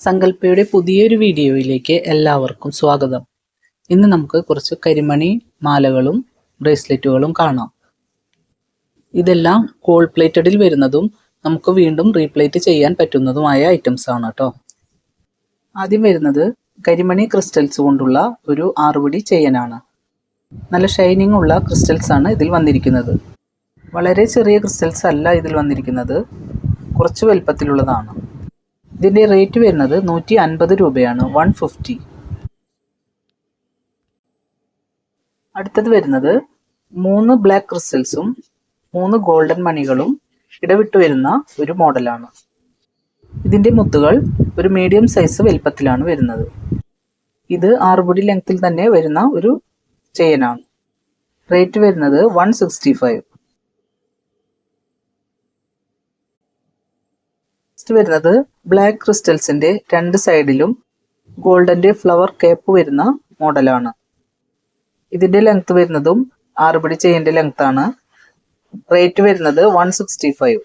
സങ്കല്പയുടെ പുതിയൊരു വീഡിയോയിലേക്ക് എല്ലാവർക്കും സ്വാഗതം. ഇന്ന് നമുക്ക് കുറച്ച് കരിമണി മാലകളും ബ്രേസ്ലെറ്റുകളും കാണാം. ഇതെല്ലാം കോൾ പ്ലേറ്റഡിൽ വരുന്നതും നമുക്ക് വീണ്ടും റീപ്ലേറ്റ് ചെയ്യാൻ പറ്റുന്നതുമായ ഐറ്റംസ് ആണ് കേട്ടോ. ആദ്യം വരുന്നത് കരിമണി ക്രിസ്റ്റൽസ് കൊണ്ടുള്ള ഒരു ആറുപടി ചെയിനാണ്. നല്ല ഷൈനിങ് ഉള്ള ക്രിസ്റ്റൽസ് ആണ് ഇതിൽ വന്നിരിക്കുന്നത്. വളരെ ചെറിയ ക്രിസ്റ്റൽസ് അല്ല ഇതിൽ വന്നിരിക്കുന്നത്. കുറച്ച് വലുപ്പത്തിലുള്ളതാണ്. ഇതിന്റെ റേറ്റ് വരുന്നത് നൂറ്റി അൻപത് രൂപയാണ് വൺ ഫിഫ്റ്റി അടുത്തത് വരുന്നത് മൂന്ന് ബ്ലാക്ക് ക്രിസ്റ്റൽസും മൂന്ന് ഗോൾഡൻ മണികളും ഇടവിട്ട് വരുന്ന ഒരു മോഡലാണ് ഇതിന്റെ മുത്തുകൾ ഒരു മീഡിയം സൈസ് വലുപ്പത്തിലാണ് വരുന്നത്. ഇത് ആറുപൊടി ലെങ്ത്തിൽ തന്നെ വരുന്ന ഒരു ചെയിനാണ് റേറ്റ് വരുന്നത് വൺ സിക്സ്റ്റി ഫൈവ് നെക്സ്റ്റ് വരുന്നത് ബ്ലാക്ക് ക്രിസ്റ്റൽസിന്റെ രണ്ട് സൈഡിലും ഗോൾഡന്റെ ഫ്ലവർ കേപ്പ് വരുന്ന മോഡലാണ്. ഇതിന്റെ ലെങ്ത് വരുന്നതും ആറുപടി ചെയിന്റെ ലെങ്ത് ആണ് റേറ്റ് വരുന്നത് വൺ സിക്സ്റ്റി ഫൈവ്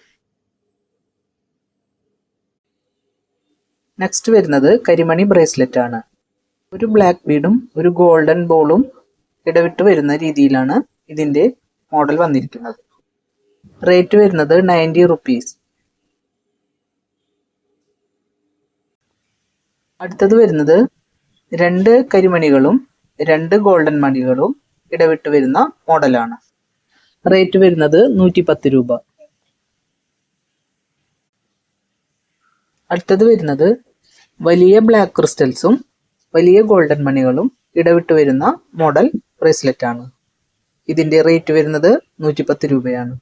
നെക്സ്റ്റ് വരുന്നത് കരിമണി ബ്രേസ്ലെറ്റ് ആണ്. ഒരു ബ്ലാക്ക് ബീഡും ഒരു ഗോൾഡൻ ബോളും ഇടവിട്ട് വരുന്ന രീതിയിലാണ് ഇതിന്റെ മോഡൽ വന്നിരിക്കുന്നത്. റേറ്റ് വരുന്നത് നയന്റി റുപ്പീസ്. അടുത്തത് വരുന്നത് രണ്ട് കരിമണികളും രണ്ട് ഗോൾഡൻ മണികളും ഇടവിട്ട് വരുന്ന മോഡലാണ് റേറ്റ് വരുന്നത് നൂറ്റി പത്ത് രൂപ. അടുത്തത് വരുന്നത് വലിയ ബ്ലാക്ക് ക്രിസ്റ്റൽസും വലിയ ഗോൾഡൻ മണികളും ഇടവിട്ട് വരുന്ന മോഡൽ ബ്രേസ്ലെറ്റ് ആണ്. ഇതിന്റെ റേറ്റ് വരുന്നത് നൂറ്റി പത്ത് രൂപയാണ്.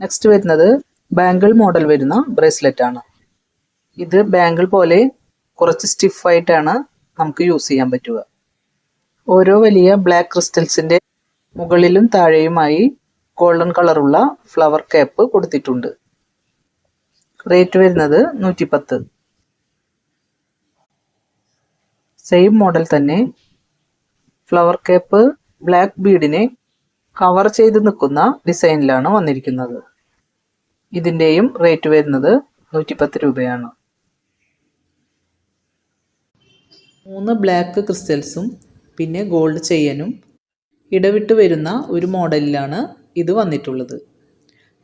നെക്സ്റ്റ് വരുന്നത് ബാങ്കിൾ മോഡൽ വരുന്ന ബ്രേസ്ലെറ്റ് ആണ്. ഇത് ബാങ്കിൾ പോലെ കുറച്ച് സ്റ്റിഫായിട്ടാണ് നമുക്ക് യൂസ് ചെയ്യാൻ പറ്റുക. ഓരോ വലിയ ബ്ലാക്ക് ക്രിസ്റ്റൽസിന്റെ മുകളിലും താഴെയുമായി ഗോൾഡൻ കളറുള്ള ഫ്ലവർ ക്യാപ്പ് കൊടുത്തിട്ടുണ്ട്. റേറ്റ് വരുന്നത് നൂറ്റി പത്ത് സെയിം മോഡൽ തന്നെ ഫ്ലവർ ക്യാപ്പ് ബ്ലാക്ക് ബീഡിനെ കവർ ചെയ്ത് നിൽക്കുന്ന ഡിസൈനിലാണ് വന്നിരിക്കുന്നത്. ഇതിന്റെയും റേറ്റ് വരുന്നത് നൂറ്റിപ്പത്ത് രൂപയാണ്. മൂന്ന് ബ്ലാക്ക് ക്രിസ്റ്റൽസും പിന്നെ ഗോൾഡ് ചെയ്യനും ഇടവിട്ട് വരുന്ന ഒരു മോഡലിലാണ് ഇത് വന്നിട്ടുള്ളത്.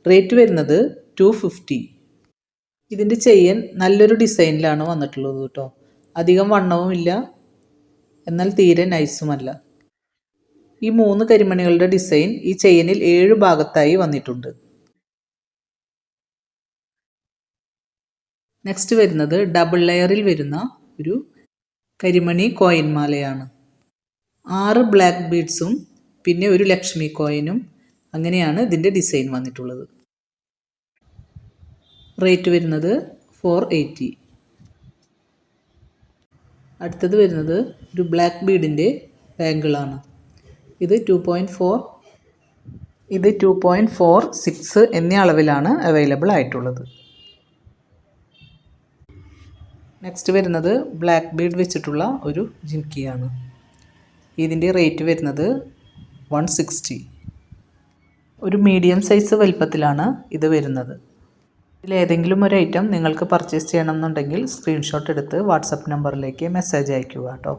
റേറ്റ് വരുന്നത് ടു ഫിഫ്റ്റി ഇതിന്റെ ചെയ്യൻ നല്ലൊരു ഡിസൈനിലാണ് വന്നിട്ടുള്ളത് കേട്ടോ. അധികം വണ്ണവുമില്ല എന്നാൽ തീരെ നൈസുമല്ല ഈ മൂന്ന് കരിമണികളുടെ ഡിസൈൻ ഈ ചെയിനിൽ ഏഴ് ഭാഗത്തായി വന്നിട്ടുണ്ട്. നെക്സ്റ്റ് വരുന്നത് ഡബിൾ ലെയറിൽ വരുന്ന ഒരു കരിമണി കോയിൻ മാലയാണ്. ആറ് ബ്ലാക്ക് ബീഡ്സും പിന്നെ ഒരു ലക്ഷ്മി കോയിനും അങ്ങനെയാണ് ഇതിന്റെ ഡിസൈൻ വന്നിട്ടുള്ളത്. റേറ്റ് വരുന്നത് ഫോർ എയ്റ്റി അടുത്തത് വരുന്നത് ഒരു ബ്ലാക്ക് ബീഡിന്റെ ബാങ്കിളാണ് ഇത് ടു പോയിന്റ് ഫോർ ഇത് ടു പോയിന്റ് ഫോർ സിക്സ് എന്നീ അളവിലാണ് അവൈലബിൾ ആയിട്ടുള്ളത്. നെക്സ്റ്റ് വരുന്നത് ബ്ലാക്ക് ബീഡ് വെച്ചിട്ടുള്ള ഒരു ജിൻകിയാണ് ഇതിന്റെ റേറ്റ് വരുന്നത് വൺ സിക്സ്റ്റി ഒരു മീഡിയം സൈസ് വലിപ്പത്തിലാണ് ഇത് വരുന്നത്. ഇതിലേതെങ്കിലും ഒരു ഐറ്റം നിങ്ങൾക്ക് പർച്ചേസ് ചെയ്യണമെന്നുണ്ടെങ്കിൽ സ്ക്രീൻഷോട്ട് എടുത്ത് വാട്സപ്പ് നമ്പറിലേക്ക് മെസ്സേജ് അയയ്ക്കുക കേട്ടോ.